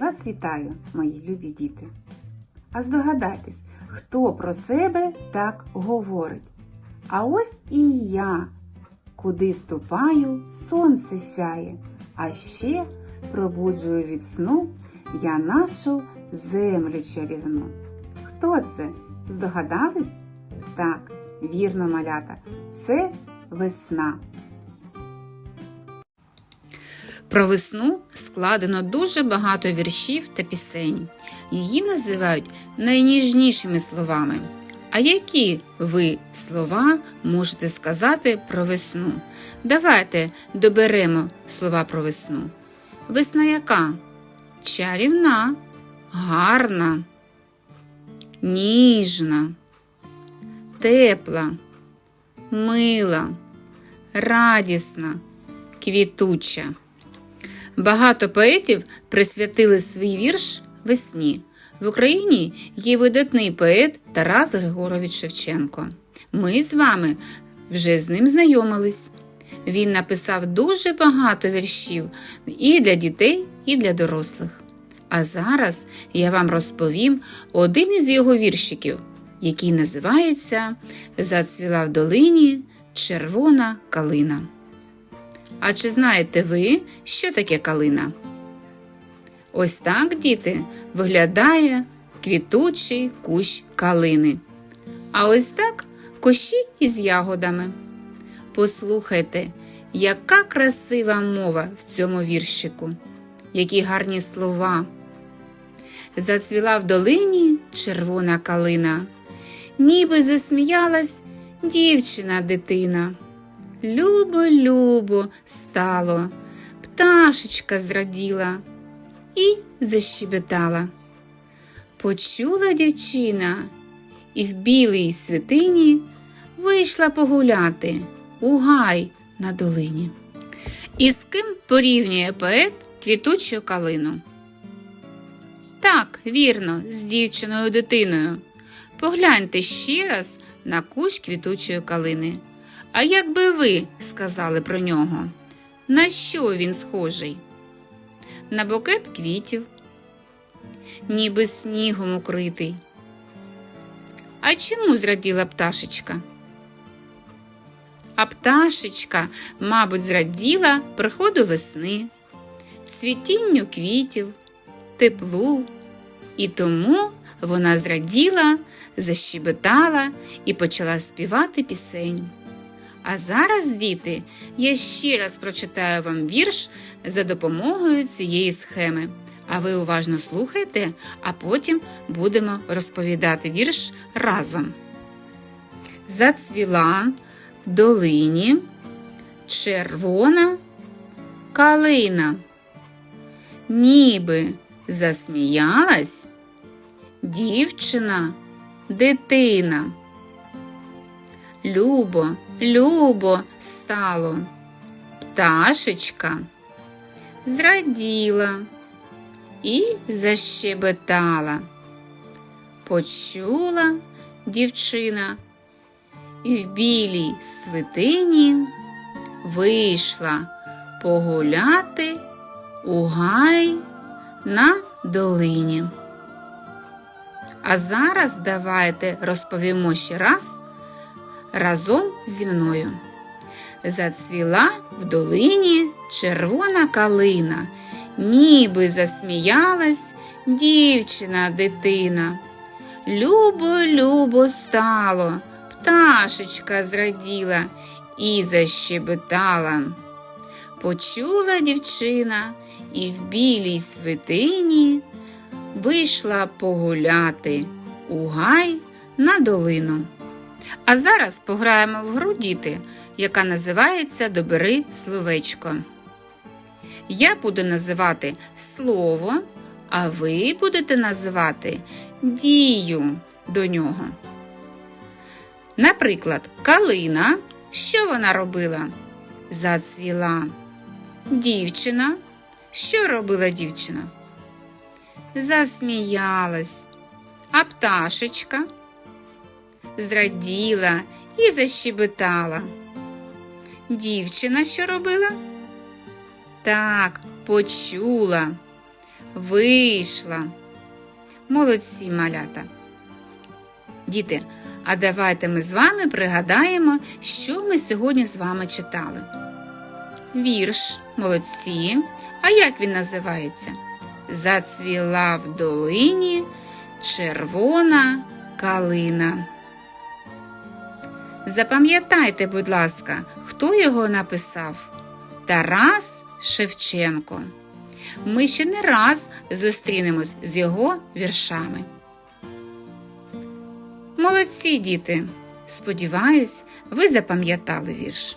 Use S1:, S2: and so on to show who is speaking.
S1: Вас вітаю, мої любі діти. А здогадайтесь, хто про себе так говорить? А ось і я, куди ступаю, сонце сяє, а ще пробуджую від сну я нашу землю чарівну. Хто це? Здогадались? Так, вірно, малята, це весна.
S2: Про весну складено дуже багато віршів та пісень. Її називають найніжнішими словами. А які ви слова можете сказати про весну? Давайте доберемо слова про весну. Весна яка? Чарівна, гарна, ніжна, тепла, мила, радісна, квітуча. Багато поетів присвятили свій вірш весні. В Україні є видатний поет Тарас Григорович Шевченко. Ми з вами вже з ним знайомились. Він написав дуже багато віршів і для дітей, і для дорослих. А зараз я вам розповім один із його віршиків, який називається Зацвіла в долині червона калина. А чи знаєте ви, що таке калина? Ось так, діти, виглядає квітучий кущ калини. А ось так кущі із ягодами. Послухайте, яка красива мова в цьому віршику, які гарні слова. Зацвіла в долині червона калина, ніби засміялась дівчина дитина. Любо, любо стало, пташечка зраділа і защебетала. Почула дівчина і в білій святині вийшла погуляти у гай на долині. І з ким порівнює поет квітучу калину? Так, вірно, з дівчиною дитиною. Погляньте ще раз на кущ квітучої калини. А як би ви сказали про нього? На що він схожий? На букет квітів, ніби снігом укритий. А чому зраділа пташечка? А пташечка, мабуть, зраділа приходу весни, цвітінню квітів, теплу, і тому вона зраділа, защебетала і почала співати пісень. А зараз, діти, я ще раз прочитаю вам вірш за допомогою цієї схеми. А ви уважно слухайте, а потім будемо розповідати вірш разом. Зацвіла в долині червона калина, ніби засміялась дівчина, дитина. Любо, любо стало. Пташечка зраділа і защебетала. Почула дівчина і в білій свитині вийшла погуляти у гай на долині. А зараз давайте розповімо ще раз разом зі мною. Зацвіла в долині червона калина, ніби засміялась дівчина дитина. Любо, любо стало, пташечка зраділа і защебетала. Почула дівчина і в білій свитині вийшла погуляти у гай на долину. А зараз пограємо в гру діти, яка називається Добери словечко. Я буду називати слово, а ви будете називати дію до нього. Наприклад, калина. Що вона робила? Зацвіла. Дівчина. Що робила дівчина? Засміялась. А пташечка зраділа і защебетала. Дівчина що робила? Так, почула. Вийшла. Молодці малята. Діти, а давайте ми з вами пригадаємо, що ми сьогодні з вами читали. Вірш, молодці. А як він називається? Зацвіла в долині червона калина. Запам'ятайте, будь ласка, хто його написав? Тарас Шевченко. Ми ще не раз зустрінемось з його віршами. Молодці, діти! Сподіваюсь, ви запам'ятали вірш.